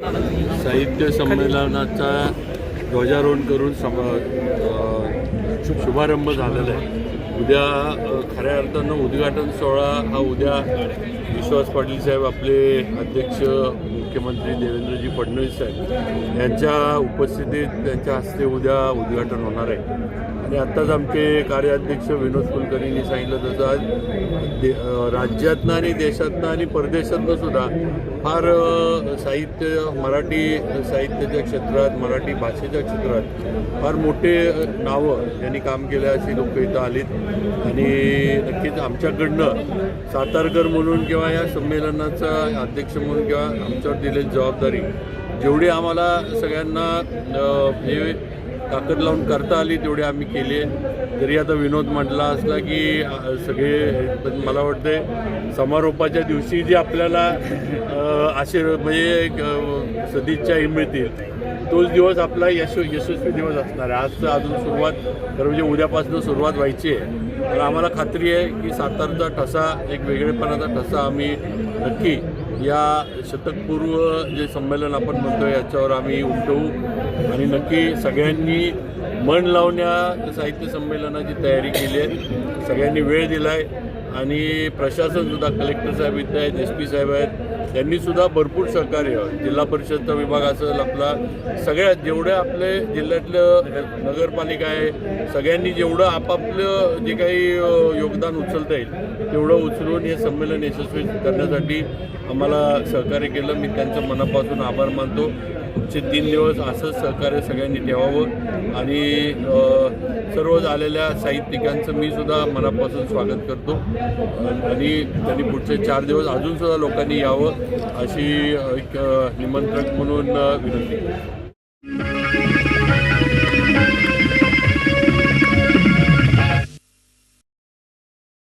साहित्य संमेलनाचा ध्वजारोहण करून सम शुभारंभ झालेला आहे. उद्या खऱ्या अर्थानं उद्घाटन सोहळा हा उद्या विश्वास पाटील साहेब आपले अध्यक्ष मुख्यमंत्री देवेंद्रजी फडणवीस साहेब यांच्या उपस्थितीत त्यांच्या हस्ते उद्या उद्घाटन होणार आहे. आणि आत्ताच आमचे कार्याध्यक्ष विनोद कुलकर्णींनी सांगितलं तसं आज दे राज्यातनं आणि देशातनं आणि परदेशातनं सुद्धा फार साहित्य मराठी साहित्याच्या क्षेत्रात मराठी भाषेच्या क्षेत्रात फार मोठे नावं यांनी काम केलं अशी लोक इथं आलीत. आणि नक्कीच आमच्याकडनं सातारकर म्हणून किंवा या संमेलनाचा अध्यक्ष म्हणून किंवा आमच्यावर दिलेली जबाबदारी जेवढी आम्हाला सगळ्यांना हे ताकद लावून करता आली तेवढी आम्ही केली आहे. जरी आता विनोद म्हटला असला की सगळे पण मला वाटते समारोपाच्या दिवशी जे आपल्याला आशीर्वाद म्हणजे सदिच्छाही मिळतील. तोच दिवस आपला यश यशस्वी दिवस असणार आहे. आजचं अजून सुरुवात खरं म्हणजे उद्यापासून सुरुवात व्हायची आहे. तर आम्हाला खात्री आहे की सातारचा ठसा एक वेगळेपणाचा ठसा आम्ही नक्की या शतकपूर्व जे संमेलन आपण म्हणतो याच्यावर आम्ही उमटवू. आणि नक्की सगळ्यांनी मन लावण्या साहित्य संमेलनाची तयारी केली आहे. सगळ्यांनी वेळ दिला आहे आणि प्रशासनसुद्धा कलेक्टर साहेब इथं आहेत एस पी साहेब आहेत त्यांनीसुद्धा भरपूर सहकार्य जिल्हा परिषदचा विभाग असेल आपला सगळ्या जेवढ्या आपले जिल्ह्यातलं नगरपालिका आहे सगळ्यांनी जेवढं आपापलं जे काही योगदान उचलता येईल तेवढं उचलून हे संमेलन यशस्वी करण्यासाठी आम्हाला सहकार्य केलं. मी त्यांचं मनापासून आभार मानतो. पुढचे तीन दिवस असंच सहकार्य सगळ्यांनी ठेवावं. आणि सर्व आलेल्या साहित्यिकांचं मी सुद्धा मनापासून स्वागत करतो. आणि त्यांनी पुढचे चार दिवस अजून सुद्धा लोकांनी यावं अशी एक निमंत्रक म्हणून विनंती.